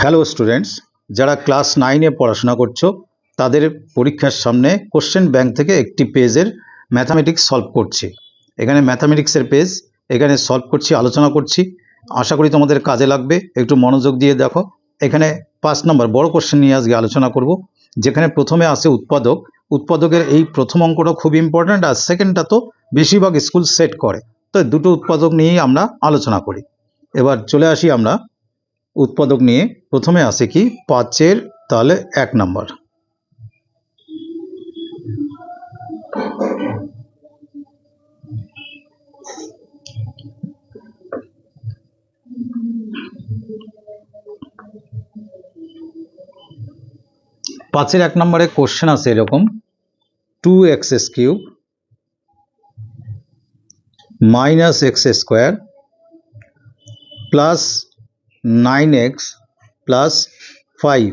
Hello students যারা class নাইনে পড়াশোনা করছ, তাদের পরীক্ষার সামনে কোশ্চেন ব্যাংক থেকে একটি পেজের ম্যাথামেটিক্স সলভ করছি। এখানে ম্যাথামেটিক্সের পেজ এখানে সলভ করছি, আলোচনা করছি। আশা করি তোমাদের কাজে লাগবে। একটু মনোযোগ দিয়ে দেখো। এখানে পাঁচ নম্বর, বড় কোশ্চেন নিয়ে আজকে আলোচনা করব, যেখানে প্রথমে আসে উৎপাদক। উৎপাদকের এই প্রথম অঙ্কটা খুব ইম্পর্ট্যান্ট আর সেকেন্ডটা তো বেশিরভাগ স্কুল সেট করে। তো দুটো উৎপাদক নিয়েই আমরা আলোচনা করি। এবার চলে আসি আমরা উৎপাদক নিয়ে প্রথমে আসে কি? পাঁচের তাহলে এক নাম্বার। পাঁচের এক নম্বরে কোশ্চেন আছে এরকম। Two x s cube minus x square plus nine x plus five.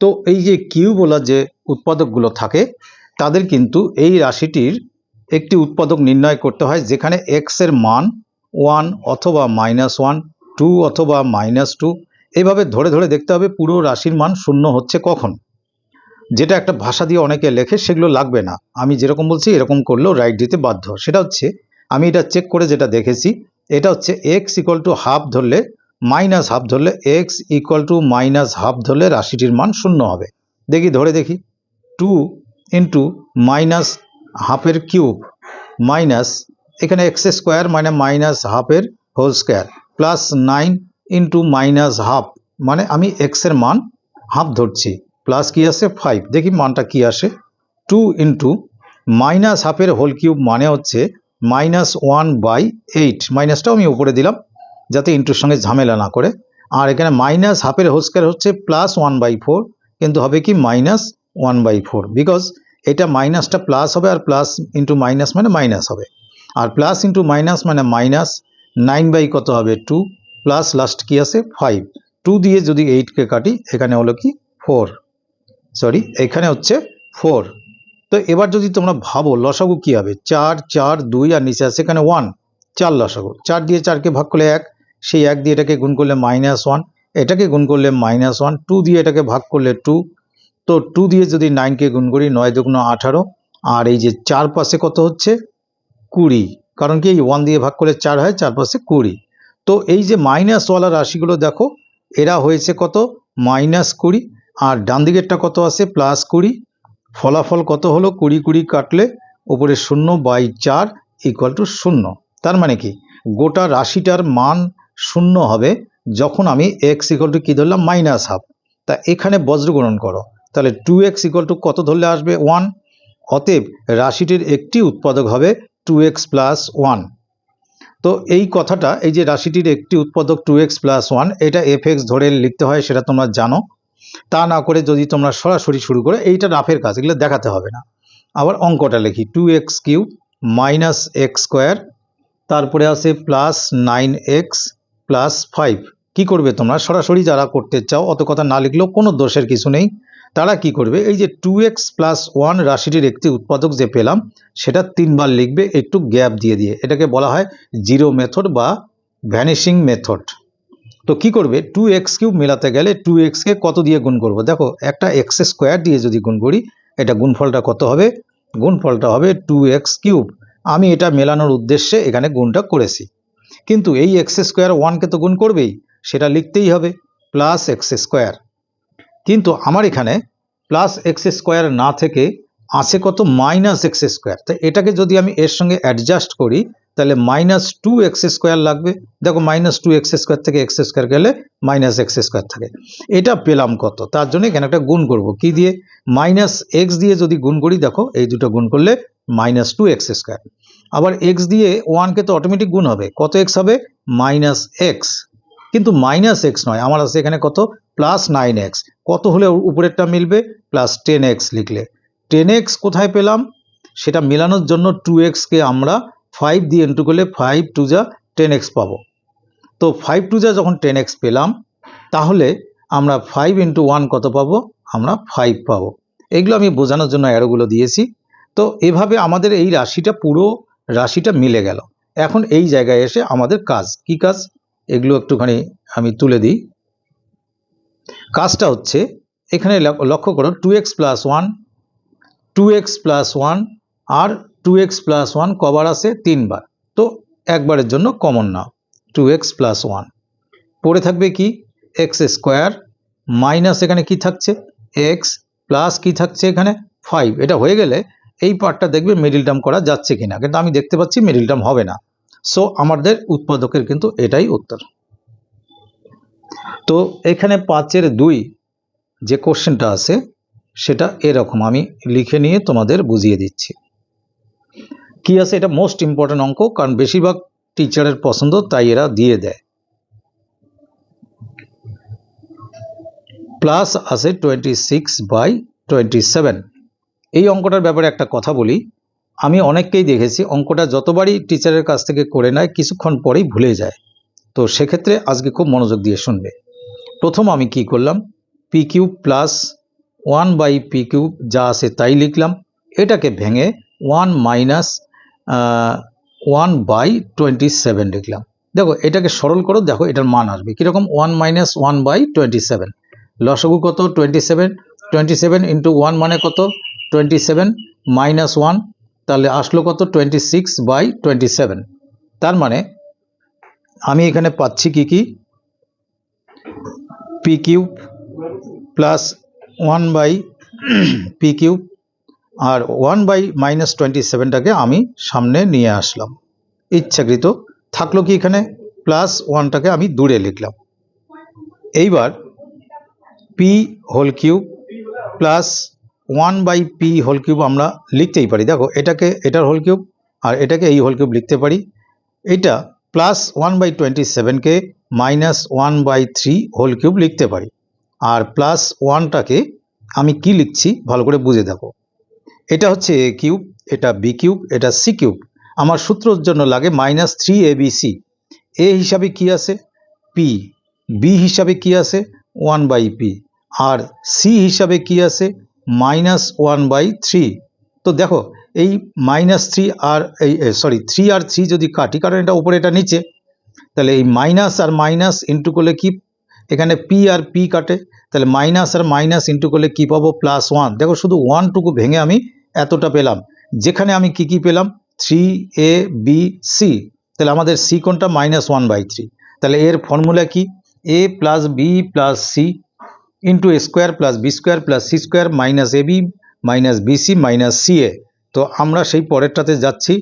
তো এই যে কিউবওয়ালা যে উৎপাদকগুলো থাকে, তাদের কিন্তু এই রাশিটির একটি উৎপাদক নির্ণয় করতে হয়, যেখানে এক্সের মান ওয়ান অথবা মাইনাস ওয়ান টু অথবা মাইনাস টু এইভাবে ধরে ধরে দেখতে হবে পুরো রাশির মান শূন্য হচ্ছে কখন। যেটা একটা ভাষা দিয়ে অনেকে লেখে, সেগুলো লাগবে না। আমি যেরকম বলছি, এরকম করলেও রাইট দিতে বাধ্য। সেটা হচ্ছে, আমি এটা চেক করে যেটা দেখেছি, এটা হচ্ছে এক্স ইকুয়াল টু হাফ ধরলে মাইনাস হাফ ধরলে x equal to minus half ধরলে রাশিটির মান শূন্য হবে। দেখি, ধরে দেখি। টু ইন্টু মাইনাস হাফের কিউব মাইনাস এখানে এক্স স্কোয়ার মানে মাইনাস হাফের whole square plus nine into minus half মানে আমি এক্সের মান হাফ ধরছি। প্লাস কি আসে? ফাইভ। দেখি মানটা কি আসে? টু ইন্টু মাইনাস হাফের হোল কিউব মানে হচ্ছে মাইনাস ওয়ান বাই এইট। মাইনাসটাও আমি উপরে দিলাম। যাতে ইন্টুর সঙ্গে ঝামেলা না করে। আর এখানে মাইনাস হাফের হোস্কার হচ্ছে প্লাস ওয়ান বাই ফোর কিন্তু হবে কি minus one by four because এটা মাইনাসটা প্লাস হবে আর প্লাস ইন্টু মাইনাস মানে মাইনাস হবে। আর প্লাস ইন্টু মাইনাস মানে মাইনাস নাইন বাই কত হবে? টু প্লাস লাস্ট কি আছে? ফাইভ টু দিয়ে যদি এইটকে কাটি, এখানে হলো কি? ফোর সরি এখানে হচ্ছে ফোর তো এবার যদি তোমরা ভাবো, লসাগু কি হবে? চার চার, দুই, আর নিচে আছে এখানে ওয়ান চার লসাগু। চার দিয়ে চারকে ভাগ করলে এক। সেই এক দিয়ে এটাকে গুণ করলে মাইনাস ওয়ান এটাকে গুণ করলে মাইনাস ওয়ান টু দিয়ে এটাকে ভাগ করলে টু তো টু দিয়ে যদি নাইনকে গুণ করি নয় দুগুণ আঠারো, আর এই যে চার পাশে কত হচ্ছে? কুড়ি, কারণ কি এই ওয়ান দিয়ে ভাগ করলে চার হয়, চার পাশে কুড়ি, তো এই যে মাইনাসওয়ালা রাশিগুলো দেখো, এরা হয়েছে কত? মাইনাস কুড়ি, আর ডান দিকেরটা কত আছে? প্লাস কুড়ি, ফলাফল কত হলো? কুড়ি কুড়ি কাটলে উপরে শূন্য বাই চার ইকুয়াল টু শূন্য, তার মানে কি? গোটা রাশিটার মান শূন্য হবে, যখন আমি এক্স ইকুয়াল টু কী ধরলাম? মাইনাস হাফ তা এখানে বজ্রগ্রহণ করো। তাহলে টু এক্স ইকুয়াল টু কত ধরলে আসবে? ওয়ান অতএব রাশিটির একটি উৎপাদক হবে টু এক্স প্লাস ওয়ান তো এই কথাটা, এই যে রাশিটির একটি উৎপাদক টু এক্স প্লাস ওয়ান এটা এফ এক্স ধরে লিখতে হয়, সেটা তোমরা জানো। তা না করে যদি তোমরা সরাসরি শুরু করে, এইটা রাফের কাজ, এগুলো দেখাতে হবে না। আবার অঙ্কটা লিখি। Two x cube minus x square তারপরে আছে plus nine x plus five কী করবে তোমরা? সরাসরি যারা করতে চাও, অত কথা না লিখলেও কোনো দোষের কিছু নেই। তারা কি করবে? এই যে টু এক্স প্লাস ওয়ান রাশিটির একটি উৎপাদক যে পেলাম, সেটা তিনবার লিখবে, একটু গ্যাপ দিয়ে দিয়ে। এটাকে বলা হয় জিরো মেথড বা ভ্যানিশিং মেথড তো কি করবে? টু এক্স কিউব মেলাতে গেলে টু এক্সকে কত দিয়ে গুণ করব? দেখো, একটা এক্স স্কোয়ার দিয়ে যদি গুণ করি, এটা গুণফলটা কত হবে? গুণফলটা হবে টু এক্স কিউব আমি এটা মেলানোর উদ্দেশ্যে এখানে গুণটা করেছি। কিন্তু এই এক্স স্কোয়ার ওয়ানকে তো গুণ করবেই, সেটা লিখতেই হবে প্লাস এক্স স্কোয়ার। কিন্তু আমার এখানে প্লাস এক্স স্কোয়ার না থেকে আছে কত মাইনাস এক্স স্কোয়ার। তো এটাকে যদি আমি এর সঙ্গে অ্যাডজাস্ট করি, তাহলে মাইনাস টু এক্স স্কোয়ার লাগবে। দেখো মাইনাস টু এক্স স্কোয়ার থেকে এক্স স্কোয়ার গেলে মাইনাস এক্স স্কোয়ার থাকে। এটা পেলাম কত? তার জন্য এখানে একটা গুণ করব। কি দিয়ে? মাইনাস এক্স দিয়ে যদি গুণ করি, দেখো এই দুটো গুণ করলে মাইনাস টু এক্স স্কোয়ার। আবার এক্স দিয়ে ওয়ানকে তো অটোমেটিক গুণ হবে। কত এক্স হবে? মাইনাস এক্স কিন্তু মাইনাস এক্স নয়, আমার আছে এখানে কত? প্লাস নাইন এক্স কত হলে উপরেরটা মিলবে? প্লাস টেন এক্স লিখলে। টেন এক্স কোথায় পেলাম? সেটা মেলানোর জন্য টু এক্সকে আমরা ফাইভ দিয়ে ইন্টু করলে ফাইভ টু যা টেন এক্স পাবো। তো ফাইভ টু যা যখন টেন এক্স পেলাম, তাহলে আমরা ফাইভ ইন্টু ওয়ান কত পাবো? আমরা ফাইভ পাবো। এগুলো আমি বোঝানোর জন্য অ্যারোগুলো দিয়েছি। তো এভাবে আমাদের এই রাশিটা পুরো রাশিটা মিলে গেল। এখন এই জায়গায় এসে আমাদের কাজ। কি কাজ? এগুলো একটুখানি আমি তুলে দিই। কাজটা হচ্ছে, এখানে লক্ষ্য করো two x plus one two x plus one আর টু এক্স প্লাস ওয়ান কবার আছে তিনবার। তো একবারের জন্য কমন নাও টু এক্স প্লাস ওয়ান পড়ে থাকবে কি? এক্স স্কোয়ার মাইনাস এখানে কি থাকছে? এক্স প্লাস কি থাকছে এখানে? ফাইভ এটা হয়ে গেলে এই পার্টটা দেখবে মিডিল টার্ম করা যাচ্ছে কিনা, কিন্তু আমি দেখতে পাচ্ছি মিডিল টার্ম হবে না। সো আমাদের উৎপাদকের কিন্তু এটাই উত্তর। তো, এখানে পাঁচের দুই যে কোশ্চেনটা আছে, সেটা এরকম, আমি লিখে নিয়ে তোমাদের বুঝিয়ে দিচ্ছি। কি আছে? এটা মোস্ট ইম্পর্টেন্ট অঙ্ক, কারণ বেশিরভাগ টিচারের পছন্দ, তাই এরা দিয়ে দেয়। প্লাস আছে twenty six by twenty seven এই অঙ্কটার ব্যাপারে একটা কথা বলি। আমি অনেককেই দেখেছি, অঙ্কটা যতবারই টিচারের কাছ থেকে করে নেয়, কিছুক্ষণ পরেই ভুলে যায়। তো সেক্ষেত্রে আজকে খুব মনোযোগ দিয়ে শুনবে। প্রথম আমি কি করলাম? P cube plus one by p cube যা আছে তাই লিখলাম। এটাকে ভেঙে one minus one by twenty seven লিখলাম। দেখো, এটাকে সরল করো, দেখো এটার মান আসবে। কীরকম? One minus one by twenty seven লসগু কত? Twenty seven twenty seven into one মানে কত? টোয়েন্টি সেভেন মাইনাস ওয়ান তাহলে আসলো কত? Twenty six by twenty seven তার মানে আমি এখানে পাচ্ছি কি কি? P cube plus one by p cube R one by minus twenty সেভেনটাকে আমি সামনে নিয়ে আসলাম। ইচ্ছাকৃত। থাকল কি এখানে? প্লাস ওয়ানটাকে আমি দূরে লিখলাম। এইবার p whole cube plus one by p whole cube আমরা লিখতেই পারি। দেখো, এটাকে, এটার হোল কিউব আর এটাকে এই হোল কিউব লিখতে পারি। এটা plus one by twenty সেভেনকে minus one by three whole cube লিখতে পারি। আর প্লাস ওয়ানটাকে আমি কি লিখছি, ভালো করে বুঝে দেখো। এটা হচ্ছে এ কিউব এটা বি কিউব এটা সি কিউব আমার সূত্রর জন্য লাগে minus three a b c a হিসাবে কি আছে? পি বি হিসাবে কি আছে? ওয়ান বাই পি আর সি হিসাবে কি আছে? Minus one by three. তো দেখো, এই মাইনাস থ্রি আর এই সরি থ্রি আর থ্রি যদি কাটি, কারণ এটা উপরে, এটা নিচে, তাহলে এই মাইনাস আর মাইনাস ইন্টু করলে কি? এখানে পি আর পি কাটে, তাহলে মাইনাস আর মাইনাস ইন্টু করলে কি পাবো? প্লাস ওয়ান দেখো, শুধু ওয়ানটুকু ভেঙে আমি এতটা পেলাম। যেখানে আমি কি কি পেলাম? থ্রি এ বি সি তাহলে আমাদের সি কোনটা? মাইনাস ওয়ান বাই থ্রি তাহলে এর ফর্মুলা কি? A plus b plus c into square plus b square plus c square minus a b minus b c minus c a তো আমরা সেই পরেরটাতে যাচ্ছি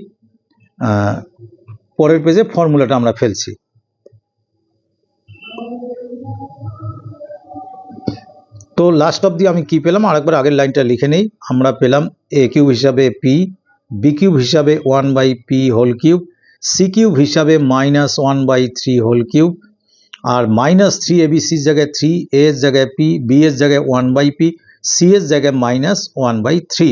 পরের পেজে ফর্মুলাটা আমরা ফেলছি। তো লাস্ট অব দিয়ে আমি কি পেলাম? আরেকবার আগের লাইনটা লিখে নেই। আমরা পেলাম এ কিউব হিসাবে পি বি কিউব হিসাবে one by p whole cube c cube হিসাবে minus one by three whole cube R minus three a b সির জায়গায় থ্রি এ এর জায়গায় পি বি এর জায়গায় ওয়ান বাই পি সি এর জায়গায় মাইনাস ওয়ান বাই থ্রি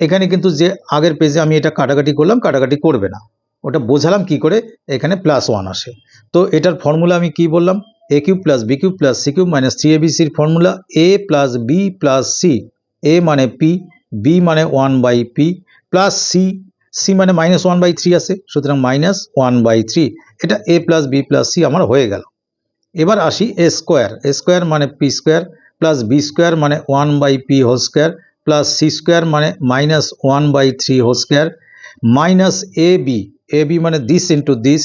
এখানে কিন্তু যে আগের পেজে আমি এটা কাটাকাটি করলাম, কাটাকাটি করবে না। ওটা বোঝালাম কি করে? এখানে প্লাস ওয়ান আসে। তো এটার ফর্মুলা আমি কি বললাম? A cube plus b cube plus c cube minus three a b sir formula a plus b plus c a মানে পি বি মানে one by p plus c c মানে minus one by three আছে সুতরাং minus one by three এটা a plus b plus c আমার হয়ে গেল। এবার আসি এ স্কোয়ার এ স্কোয়ার মানে p square plus b square মানে one by p whole square plus c square মানে minus one by three whole square minus a b a b মানে this into this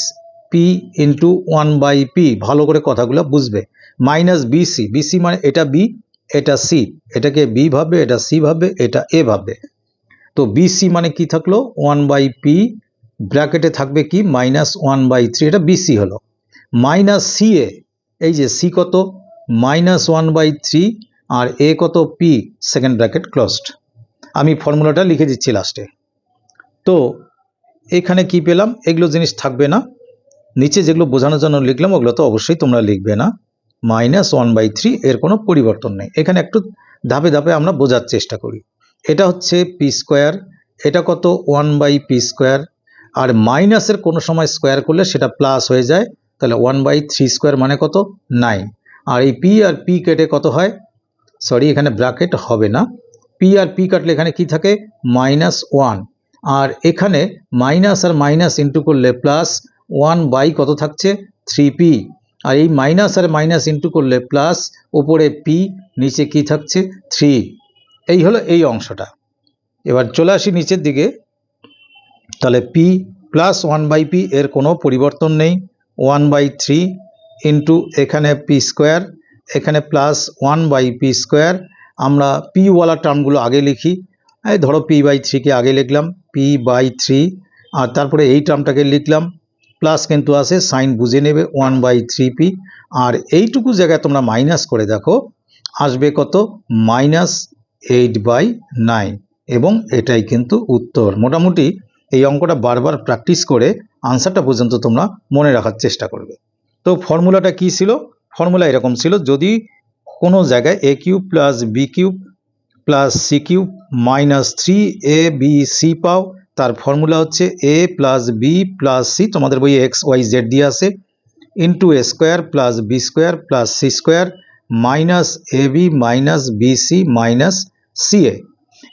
p into one by p ভালো করে কথাগুলো বুঝবে। Minus BC BC মানে এটা B এটা C এটাকে বি ভাববে, এটা সি ভাববে, এটা এ ভাববে। তো বিসি মানে কি থাকল? ওয়ান বাই পি ব্র্যাকেটে থাকবে কি? মাইনাস ওয়ান বাই থ্রি এটা বিসি হলো। মাইনাস সি এ এই যে সি কত? মাইনাস ওয়ান বাই থ্রি আর এ কত? পি সেকেন্ড ব্র্যাকেট ক্লোজড আমি ফর্মুলাটা লিখে দিচ্ছি লাস্টে তো এখানে কি পেলাম? এগুলো জিনিস থাকবে না। নিচে যেগুলো বোঝানোর জন্য লিখলাম, ওগুলো তো অবশ্যই তোমরা লিখবে না। মাইনাস ওয়ান বাই থ্রি এর কোনো পরিবর্তন নেই। এখানে একটু ধাপে ধাপে আমরা বোঝার চেষ্টা করি। এটা হচ্ছে পি স্কোয়ার এটা কত? ওয়ান বাই পি স্কোয়ার আর মাইনাসের কোনো সময় স্কোয়ার করলে সেটা প্লাস হয়ে যায়। তাহলে ওয়ান বাই থ্রি স্কোয়ার মানে কত? নাইন আর এই পি আর পি কেটে কত হয়? সরি এখানে ব্র্যাকেট হবে না। পি আর পি কাটলে এখানে কি থাকে? মাইনাস ওয়ান আর এখানে মাইনাস আর মাইনাস ইন্টু করলে প্লাস ওয়ান বাই কত থাকছে? থ্রি পি আর এই মাইনাস আর মাইনাস ইন্টু করলে প্লাস ওপরে পি নিচে কি থাকছে? থ্রি এই হলো এই অংশটা। এবার চলে আসি নিচের দিকে। তাহলে p plus one by p এর কোনো পরিবর্তন নেই। ওয়ান বাই থ্রি ইন্টু এখানে পি স্কোয়ার, এখানে plus one by p square. আমরা পিওয়ালা টার্মগুলো আগে লিখি। এই ধরো পি বাই থ্রিকে আগে লিখলাম, পি বাই থ্রি। আর তারপরে এই টার্মটাকে লিখলাম। প্লাস কিন্তু আছে সাইন বুঝে নেবে, ওয়ান বাই থ্রি পি। আর এইটুকু জায়গায় তোমরা মাইনাস করে দেখো, আসবে কত? Minus eight by nine. এবং এটাই কিন্তু উত্তর। মোটামুটি এই অঙ্কটা বারবার প্র্যাকটিস করে আনসারটা পর্যন্ত তোমরা মনে রাখার চেষ্টা করবে। তো ফর্মুলাটা কি ছিল? ফর্মুলা এরকম ছিল, যদি কোনো জায়গায় a cube plus b cube plus c cube minus three a b c পাও, তার ফর্মুলা হচ্ছে a plus b plus c তোমাদের বইয়ে এক্স ওয়াই জেড দিয়ে আছে into a square plus b square plus c square minus a b minus b c minus c a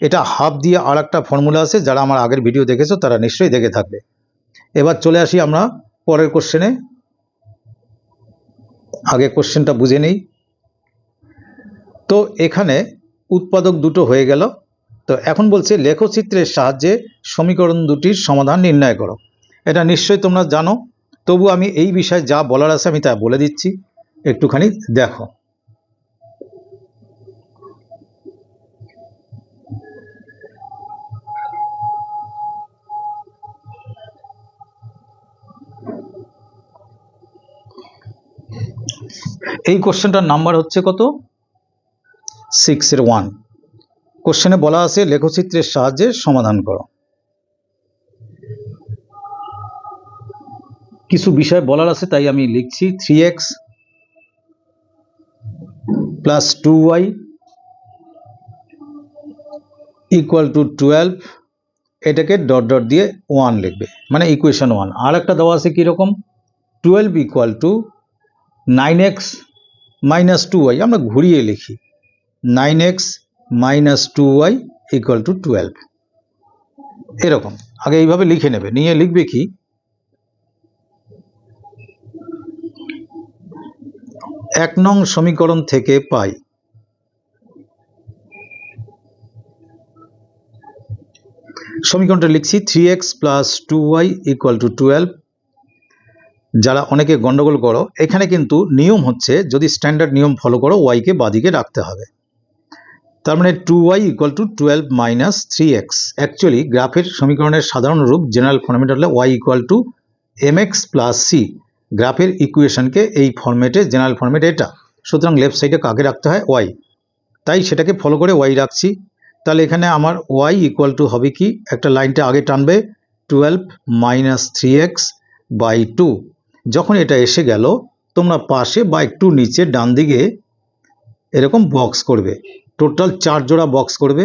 এটা half দিয়ে আর একটা ফর্মুলা আছে, যারা আমার আগের ভিডিও দেখেছ, তারা নিশ্চয়ই দেখে থাকবে। এবার চলে আসি আমরা পরের কোশ্চেনে আগে কোশ্চেনটা বুঝে নেই। তো এখানে উৎপাদক দুটো হয়ে গেল। তো এখন বলছে, লেখচিত্রের সাহায্যে সমীকরণ দুটির সমাধান নির্ণয় করো। এটা নিশ্চয়ই তোমরা জানো। তবু আমি এই বিষয়ে যা বলার আছে, আমি তা বলে দিচ্ছি। একটুখানি দেখো। এই কোশ্চেনটার নাম্বার হচ্ছে কত? সিক্সের ওয়ান। কোশ্চেনে বলা আছে, লেখচিত্রের সাহায্যে সমাধান করো। কিছু বিষয় বলার আছে, তাই আমি লিখছি, three x plus two y equal to twelve, এটাকে ডট ডট দিয়ে ওয়ান লিখবে মানে ইকুয়েশন ওয়ান। আর একটা দেওয়া আছে কীরকম? Twelve equal to nine x minus two y আমরা ঘুরিয়ে লিখি। Nine x minus two y equal to twelve এরকম। আগে এইভাবে লিখে নেবে। নিয়ে লিখবে কি? এক নং সমীকরণ থেকে পাই। সমীকরণটা লিখছি three x plus two y equal to twelve যারা অনেকে গন্ডগোল করো, এখানে কিন্তু নিয়ম হচ্ছে যদি স্ট্যান্ডার্ড নিয়ম ফলো করো ওয়াইকে বাদিকে রাখতে হবে। তার মানে two y equal to twelve minus three x actually গ্রাফের সমীকরণের সাধারণ রূপ জেনারেল ফর্মেট হলে y equal to m x plus c গ্রাফের ইকুয়েশনকে এই ফর্মেটে জেনারেল ফর্মেট এটা। সুতরাং লেফট সাইডে কাকে রাখতে হয়? ওয়াই তাই সেটাকে ফলো করে ওয়াই রাখছি। তাহলে এখানে আমার ওয়াই ইকুয়াল টু হবে কি? একটা লাইনটা আগে টানবে twelve minus three x by two যখন এটা এসে গেল, তোমরা পাশে বা একটু নিচে ডান দিকে এরকম বক্স করবে। টোটাল চার জোড়া বক্স করবে।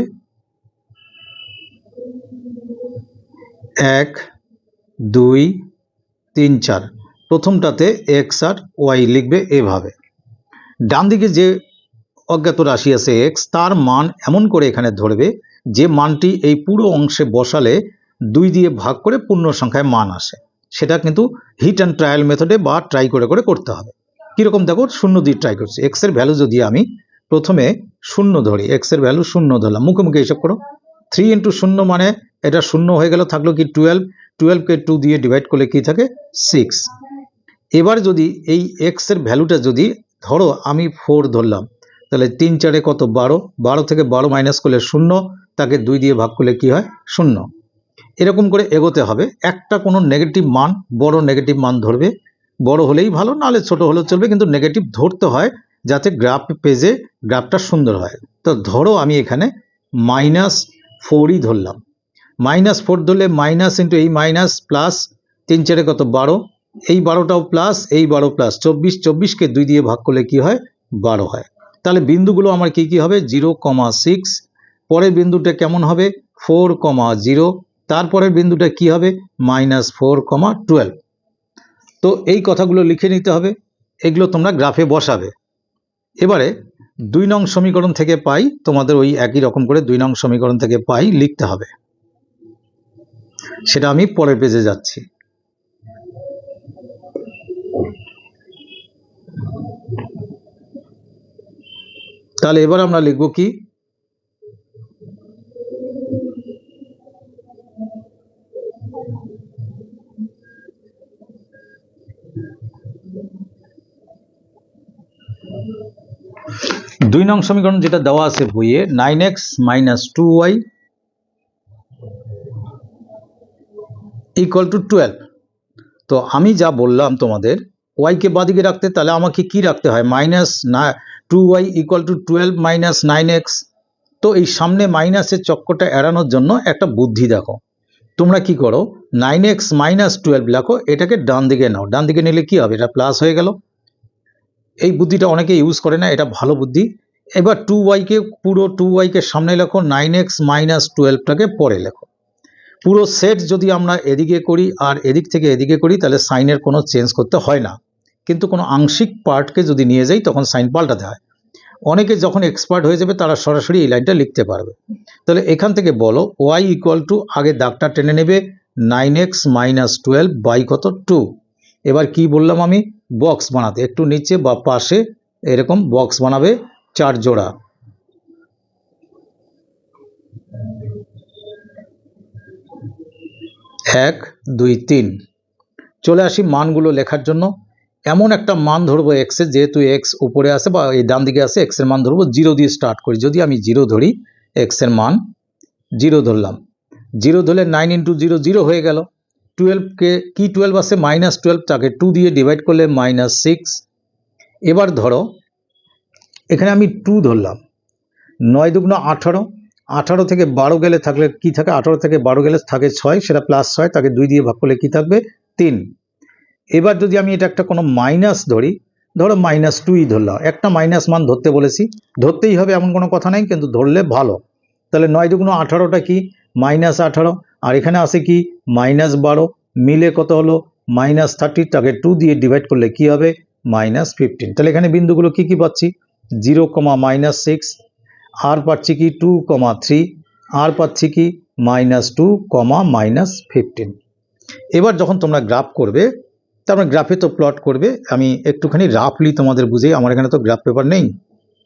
এক, দুই, তিন, চার। প্রথমটাতে এক্স আর ওয়াই লিখবে এভাবে। ডান দিকে যে অজ্ঞাত রাশি আছে এক্স তার মান এমন করে এখানে ধরবে যে মানটি এই পুরো অংশে বসালে দুই দিয়ে ভাগ করে পূর্ণ সংখ্যায় মান আসে। সেটা কিন্তু হিট অ্যান্ড ট্রায়াল মেথডে বা ট্রাই করে করে করতে হবে। কীরকম দেখো, শূন্য দিয়ে ট্রাই করছি। এক্সের ভ্যালু যদি আমি প্রথমে শূন্য ধরি এক্সের ভ্যালু শূন্য ধরলাম, মুখে মুখে হিসাব করো। থ্রি ইন্টু শূন্য মানে এটা শূন্য হয়ে গেল, থাকল কি টুয়েলভ টুয়েলভকে টু দিয়ে ডিভাইড করলে কি থাকে? সিক্স এবার যদি এই এক্সের ভ্যালুটা যদি ধরো আমি ফোর ধরলাম, তাহলে তিন চারে কত? বারো। বারো থেকে বারো মাইনাস করলে শূন্য, তাকে দুই দিয়ে ভাগ করলে কি হয়? শূন্য। এরকম করে এগোতে হবে। একটা কোনো নেগেটিভ মান, বড় নেগেটিভ মান ধরবে। বড় হলেই ভালো, নাহলে ছোট হলেও চলবে, কিন্তু নেগেটিভ ধরতে হয় যাতে গ্রাফ পেজে গ্রাফটা সুন্দর হয়। তো ধরো আমি এখানে মাইনাস ফোরই ধরলাম। মাইনাস ফোর ধরলে মাইনাস ইন্টু এই মাইনাস প্লাস তিন চারে কত? বারো। এই বারোটাও প্লাস এই বারো প্লাস চব্বিশ, চব্বিশকে দুই দিয়ে ভাগ করলে কি হয়? বারো হয়। তাহলে বিন্দুগুলো আমার কি কি হবে? জিরো কমা সিক্স পরের বিন্দুটা কেমন হবে? ফোর কমা জিরো তারপরের বিন্দুটা কি হবে? Minus four comma twelve. তো এই কথাগুলো লিখে নিতে হবে, এগুলো তোমরা গ্রাফে বসাবে। এবারে দুই নং সমীকরণ থেকে পাই, তোমাদের ওই একই রকম করে দুই নং সমীকরণ থেকে পাই লিখতে হবে। সেটা আমি পরের পেজে যাচ্ছি। তাহলে এবার আমরা লিখব কি? দুই নং সমীকরণ যেটা দেওয়া আছে বইয়ে nine x minus two y equal to twelve তো আমি যা বললাম তোমাদের ওয়াইকে বাদিকে রাখতে, তাহলে আমাকে কি রাখতে হয়? মাইনাস না two y equal to twelve minus nine x তো এই সামনে মাইনাসের চক্করটা এড়ানোর জন্য একটা বুদ্ধি দেখো। তোমরা কি করো? নাইন এক্স মাইনাস টুয়েলভ লেখো এটাকে ডান দিকে নাও। ডান দিকে নিলে কি হবে? এটা প্লাস হয়ে গেল। এই বুদ্ধিটা অনেকে ইউজ করে না, এটা ভালো বুদ্ধি। এবার টু ওয়াইকে পুরো টু ওয়াইকে সামনে লেখো নাইন এক্স মাইনাস টুয়েলভটাকে পরে লেখো। পুরো সেট যদি আমরা এদিকে করি আর এদিক থেকে এদিকে করি, তাহলে সাইনের কোনো চেঞ্জ করতে হয় না। কিন্তু কোনো আংশিক পার্টকে যদি নিয়ে যাই, তখন সাইন পাল্টাতে হয়। অনেকে যখন এক্সপার্ট হয়ে যাবে, তারা সরাসরি এই লাইনটা লিখতে পারবে। তাহলে এখান থেকে বলো ওয়াই ইকুয়াল টু আগে দাগটা টেনে নেবে nine x minus twelve by কত? টু এবার কি বললাম আমি? বক্স বানাতে। একটু নিচে বা পাশে এরকম বক্স বানাবে চার জোড়া। এক, দুই, তিন। চলে আসি মানগুলো লেখার জন্য। এমন একটা মান ধরবো এক্সের যেহেতু এক্স উপরে আছে বা এই ডান দিকে আছে এক্সের মান ধরবো জিরো দিয়ে স্টার্ট করি। যদি আমি জিরো ধরি এক্সের মান জিরো ধরলাম। জিরো ধরলে নাইন ইন্টু জিরো জিরো হয়ে গেল। টুয়েলভকে কি টুয়েলভ আছে? মাইনাস টুয়েলভ তাকে টু দিয়ে ডিভাইড করলে মাইনাস সিক্স এবার ধরো, এখানে আমি টু ধরলাম। নয় দুগুণ আঠারো আঠারো থেকে বারো গেলে থাকলে কি থাকে? আঠারো থেকে বারো গেলে থাকে ছয়, সেটা প্লাস ছয়, তাকে দুই দিয়ে ভাগ করলে কি থাকবে? তিন। এবার যদি আমি এটা একটা কোনো মাইনাস ধরি, ধরো মাইনাস টুই ধরলাম। একটা মাইনাস মান ধরতে বলেছি। ধরতেই হবে এমন কোনো কথা নেই, কিন্তু ধরলে ভালো। তাহলে নয় দুগুণ আঠারোটা কি? মাইনাস আঠারো। আর এখানে আসে কি? মাইনাস বারো, মিলে কত হলো? মাইনাস থার্টি তাকে টু দিয়ে ডিভাইড করলে কি হবে? মাইনাস ফিফটিন তাহলে এখানে বিন্দুগুলো কি কি পাচ্ছি? জিরো কমা মাইনাস সিক্স আর পাচ্ছি কি টু কমা থ্রি আর পাচ্ছি কি minus two comma minus fifteen এবার যখন তোমরা গ্রাফ করবে তারপরে গ্রাফে তো প্লট করবে, আমি একটুখানি রাফলি তোমাদের বুঝেই আমার এখানে তো গ্রাফ পেপার নেই,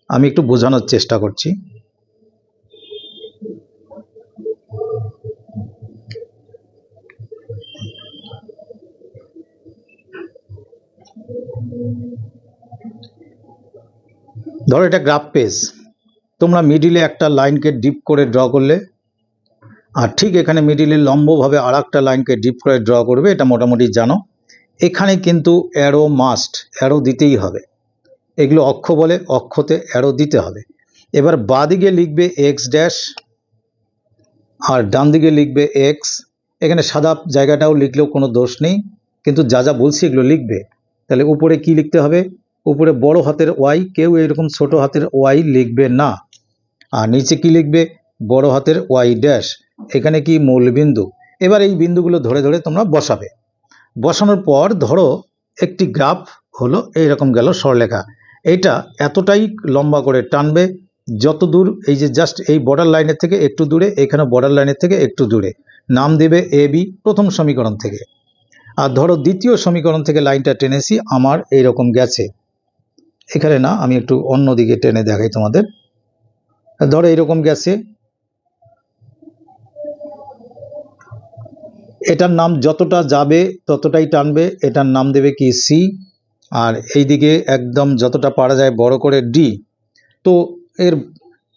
আমি একটু বোঝানোর চেষ্টা করছি। ধরো এটা গ্রাফ পেজ তোমরা মিডিলে একটা লাইনকে ডিপ করে ড্র করলে, আর ঠিক এখানে মিডিলে লম্বভাবে আর একটা লাইনকে ডিপ করে ড্র করবে, এটা মোটামুটি জানো। এখানে কিন্তু অ্যারো মাস্ট অ্যারো দিতেই হবে। এগুলো অক্ষ বলে, অক্ষতে অ্যারো দিতে হবে। এবার বাদিকে লিখবে এক্স ড্যাশ আর ডান দিকে লিখবে এক্স এখানে সাদা জায়গাটাও লিখলেও কোনো দোষ নেই, কিন্তু যা যা বলছি এগুলো লিখবে। তাহলে উপরে কি লিখতে হবে? উপরে বড় হাতের ওয়াই, কেউ এরকম ছোট হাতের ওয়াই লিখবে না। আর নিচে কি লিখবে? বড় হাতের ওয়াই ড্যাশ। এখানে কি মূল বিন্দু? এবার এই বিন্দুগুলো ধরে ধরে তোমরা বসাবে। বসানোর পর ধরো একটি গ্রাফ হলো এইরকম গেল সরলেখা এইটা এতটাই লম্বা করে টানবে যত দূর, এই যে জাস্ট এই বর্ডার লাইনের থেকে একটু দূরে, এখানে বর্ডার লাইনের থেকে একটু দূরে। নাম দেবে এ বি প্রথম সমীকরণ থেকে। আর ধরো দ্বিতীয় সমীকরণ থেকে লাইনটা টেনেছি, আমার এইরকম গেছে। এখানে না, আমি একটু অন্য দিকে টেনে দেখাই তোমাদের। ধরো এরকম গেছে। এটার নাম যতটা যাবে, ততটাই টানবে। এটার নাম দেবে কি সি আর এইদিকে একদম যতটা পারা যায় বড় করে ডি তো এর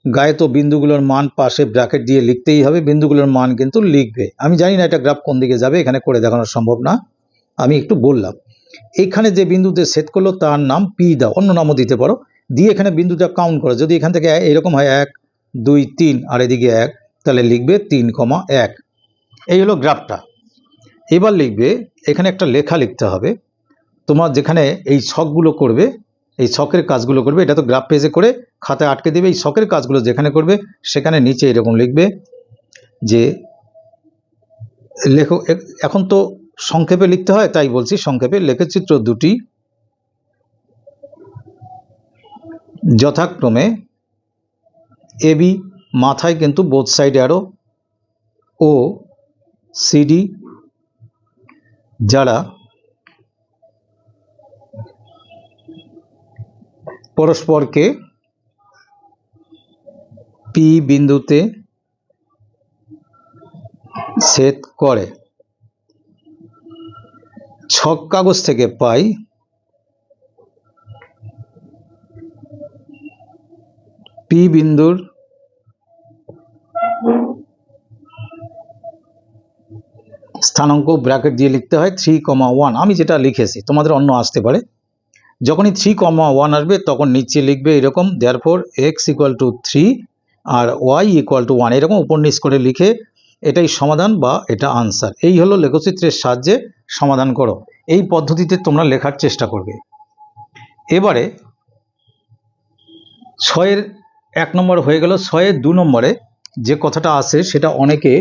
গায়ে তো বিন্দুগুলোর মান পাশে ব্র্যাকেট দিয়ে লিখতেই হবে। বিন্দুগুলোর মান কিন্তু লিখবে। আমি জানি না এটা গ্রাফ কোন দিকে যাবে, এখানে করে দেখানো সম্ভব না। আমি একটু বললাম। এখানে যে বিন্দুতে সেট করল, তার নাম পি দাও। অন্য নামও দিতে পারো। দিয়ে এখানে বিন্দুটা কাউন্ট করো। যদি এখান থেকে এরকম হয়, এক, দুই, তিন, আর এদিকে এক, তাহলে লিখবে তিন কমা এক। এই হলো গ্রাফটা। এবার লিখবে, এখানে একটা লেখা লিখতে হবে। তোমার যেখানে এই ছকগুলো করবে, এই ছকের কাজগুলো করবে, এটা তো গ্রাফ পেজে করে খাতায় আটকে দেবে। এই ছকের কাজগুলো যেখানে করবে, সেখানে নিচে এরকম লিখবে যে, লেখো, এ- এখন তো সংক্ষেপে লিখতে হয়, তাই বলছি, সংক্ষেপে লেখচিত্র দুটি যথাক্রমে এবি মাথায় কিন্তু বোথ সাইড অ্যারো ও সিডি যারা পরস্পরকে পি বিন্দুতে ছেদ করে। ছক কাগজ থেকে পাই। পি বিন্দুর স্থানাঙ্ক ব্র্যাকেট দিয়ে লিখতে হয় থ্রি কমা ওয়ান আমি যেটা লিখেছি, তোমাদের অন্য আসতে পারে। যখনই থ্রি কমা ওয়ান আসবে, তখন নিচে লিখবে এরকম therefore x equal to three R y equal to one এরকম উপর নিচ করে লিখে এটাই সমাধান বা এটা আনসার এই হলো লেখচিত্রের সাহায্যে সমাধান করো। এই পদ্ধতিতে তোমরা লেখার চেষ্টা করবে। এবারে ছয়ের এক নম্বর হয়ে গেল। ছয়ের দু নম্বরে যে কথাটা আছে সেটা অনেকে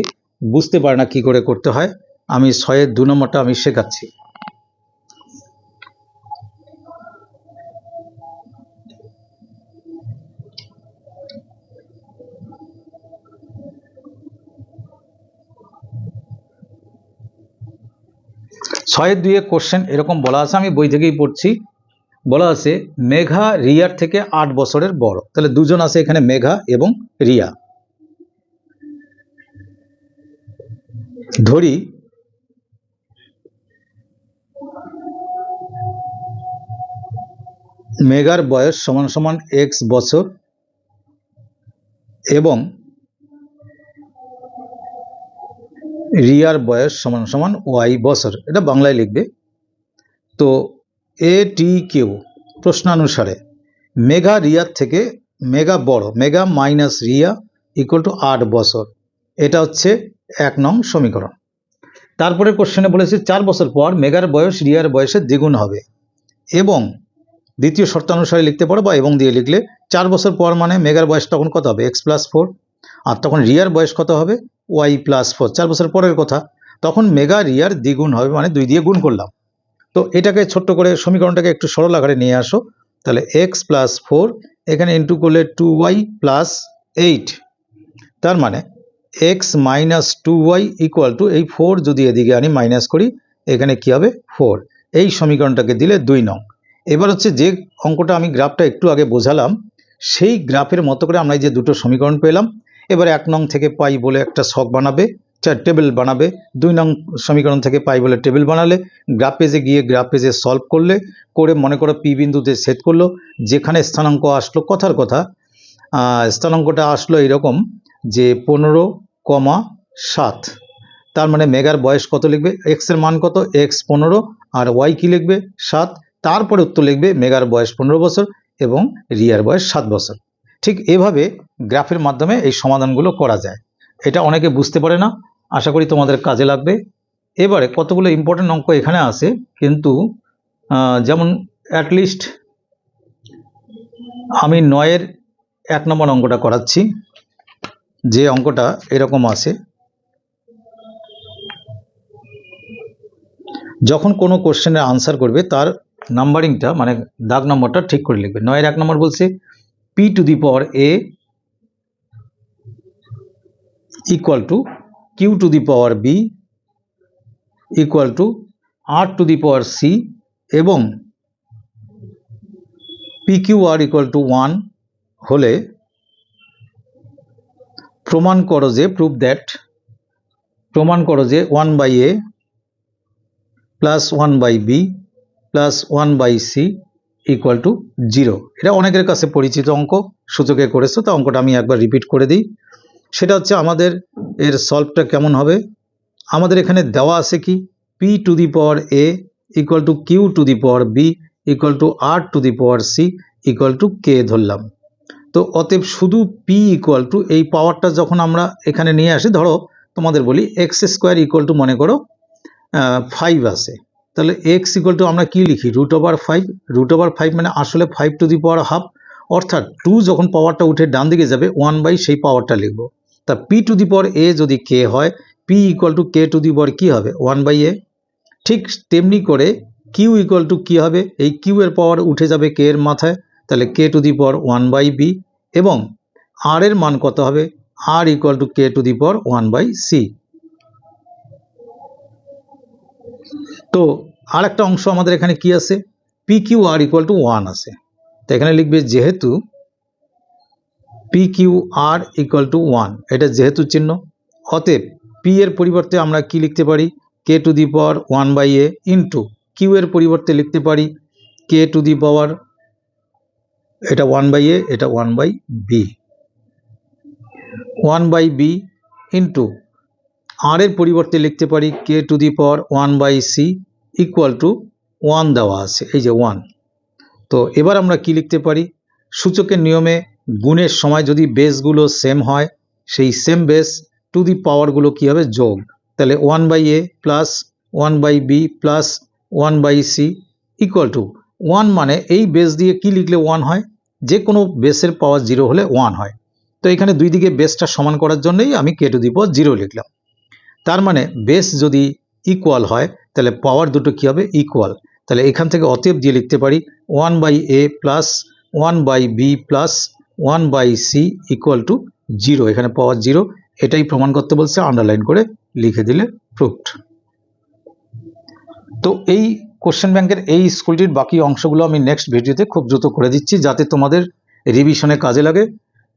বুঝতে পারে না কি করে করতে হয়। আমি ছয়ের দু নম্বরটা আমি শেখাচ্ছি। ছয়ের দুয়ে কোশ্চেন এরকম বলা আছে, আমি বই থেকেই পড়ছি। বলা আছে, মেঘা রিয়ার থেকে আট বছরের বড়। তাহলে দুজন আছে এখানে, মেঘা এবং রিয়া। ধরি। মেঘার বয়স সমান সমান এক্স বছর এবং রিয়ার বয়স সমান সমান ওয়াই বছর। এটা বাংলায় লিখবে। তো এ টি কিউ প্রশ্নানুসারে, মেগা রিয়ার থেকে মেগা বড়, Megha minus Riya equal to আট বছর। এটা হচ্ছে এক নং সমীকরণ। তারপরে কোশ্চেনে বলেছে, চার বছর পর মেগার বয়স রিয়ার বয়সের দ্বিগুণ হবে। এবং দ্বিতীয় শর্তানুসারে লিখতে পারো বা এবং দিয়ে লিখলে, চার বছর পর মানে মেগার বয়স তখন কত হবে? X plus four. আর তখন রিয়ার বয়স কত হবে? ওয়াই প্লাস ফোর, চার বছর পরের কথা। তখন মেগা রিয়ার দ্বিগুণ হবে মানে দুই দিয়ে গুণ করলাম। তো এটাকে ছোট্ট করে সমীকরণটাকে একটু সরল আকারে নিয়ে আসো। তাহলে এক্স প্লাস ফোর এখানে ইন্টু করলে টু ওয়াই প্লাস এইট তার মানে x minus two y equal to এই ফোর যদি এদিকে আনি মাইনাস করি, এখানে কি হবে? ফোর এই সমীকরণটাকে দিলে দুই নং। এবার হচ্ছে যে অঙ্কটা আমি গ্রাফটা একটু আগে বোঝালাম, সেই গ্রাফের মতো করে আমরা এই যে দুটো সমীকরণ পেলাম। এবার এক নং থেকে পাই বলে একটা শখ বানাবে, চার টেবিল বানাবে, দুই নং সমীকরণ থেকে পাই বলে টেবিল বানালে গ্রাফ পেজে গিয়ে গ্রাফ পেজে সলভ করলে, করে মনে করো পি বিন্দুতে সেট করল, যেখানে স্থানাঙ্ক আসলো কথার কথা স্থানাঙ্কটা আসলো এরকম যে পনেরো কমা সাত, তার মানে মেগার বয়স কত লিখবে, এক্সের মান কত, এক্স পনেরো, আর ওয়াই কি লিখবে, সাত, তারপরে উত্তর লিখবে মেগার বয়স পনেরো বছর এবং রিয়ার বয়স সাত বছর। ঠিক এভাবে গ্রাফের মাধ্যমে এই সমাধানগুলো করা যায়। এটা অনেকে বুঝতে পারে না, আশা করি তোমাদের কাজে লাগবে। এবারে কতগুলো ইম্পর্টেন্ট অঙ্ক এখানে আছে, কিন্তু যেমন অ্যাটলিস্ট আমি নয়ের এক নম্বর অঙ্কটা করাচ্ছি। যে অঙ্কটা এরকম আছে। যখন কোনো কোশ্চেনের আনসার করবে, তার নাম্বারিংটা মানে দাগ নম্বরটা ঠিক করে লিখবে। নয়ের এক নম্বর বলছে P to the power A equal to Q to the power B equal to R to the power C এবং P Q R equal to one হলে প্রমাণ করো যে প্রুভ দ্যাট প্রমাণ করো যে one by A plus one by B plus one by C equal to zero এটা অনেকের কাছে পরিচিত অঙ্ক, সূচকে করেছ, তো অঙ্কটা আমি একবার রিপিট করে দিই। সেটা হচ্ছে আমাদের এর সলভটা কেমন হবে? আমাদের এখানে দেওয়া আছে কি? P to the power A equal to Q to the power B equal to R to the power C equal to K ধরলাম। তো অতএব শুধু পি ইকুয়াল টু এই পাওয়ারটা যখন আমরা এখানে নিয়ে আসি, ধরো তোমাদের বলি এক্স স্কোয়ার ইকুয়াল টু মনে করো ফাইভ আছে। তাহলে এক্স ইকুয়াল টু আমরা কি লিখি? Root over five root over five মানে আসলে five to the power half অর্থাৎ টু যখন পাওয়ারটা উঠে ডান দিকে যাবে ওয়ান বাই সেই পাওয়ারটা লিখব। তা পি টু দি পাওয়ার এ যদি কে হয় P equal to K to the power কী হবে? ওয়ান বাই এ ঠিক তেমনি করে কিউ ইকুয়াল টু কী হবে? এই কিউ এর পাওয়ার উঠে যাবে কে এর মাথায়। তাহলে K to the power one by B এবং আর এর মান কত হবে? R equal to K to the power one by C তো আর একটা অংশ আমাদের এখানে কি আছে? P Q R equal to one আছে। তো এখানে লিখবে যেহেতু P Q R equal to one এটা যেহেতু চিহ্ন, অতএব পি এর পরিবর্তে আমরা কি লিখতে পারি? K to the power one by A into Q এর পরিবর্তে লিখতে পারি কে টু দি পাওয়ার এটা ওয়ান বাই এ এটা one by B one by B into R এর পরিবর্তে লিখতে পারি K to the power one by C equal to one দেওয়া আছে, এই যে ওয়ান তো এবার আমরা কি লিখতে পারি? সূচকের নিয়মে গুণের সময় যদি বেসগুলো সেম হয়, সেই সেম বেস টু দি পাওয়ারগুলো কী হবে? যোগ। তাহলে one by A plus one by B plus one by C equal to one মানে এই বেস দিয়ে কি লিখলে ওয়ান হয়? যে কোনো বেসের পাওয়ার জিরো হলে ওয়ান হয়। তো এখানে দুই দিকে বেসটা সমান করার জন্যই আমি কে টু দি পাওয়ার জিরো লিখলাম। তার মানে বেস যদি ইকুয়াল হয়, তাহলে পাওয়ার দুটো কী হবে? ইকুয়াল তাহলে এখান থেকে অতএব দিয়ে লিখতে পারি one by A plus one by B plus one by C equal to zero এখানে পাওয়ার জিরো এটাই প্রমাণ করতে বলছে আন্ডারলাইন করে লিখে দিলে প্রুফড তো এই কোশ্চেন ব্যাংকের এই স্কুলটির বাকি অংশগুলো আমি নেক্সট ভিডিওতে খুব দ্রুত করে দিচ্ছি, যাতে তোমাদের রিভিশনে কাজে লাগে।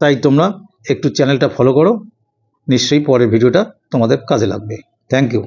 তাই তোমরা একটু চ্যানেলটা ফলো করো। নিশ্চয়ই পরের ভিডিওটা তোমাদের কাজে লাগবে। Thank you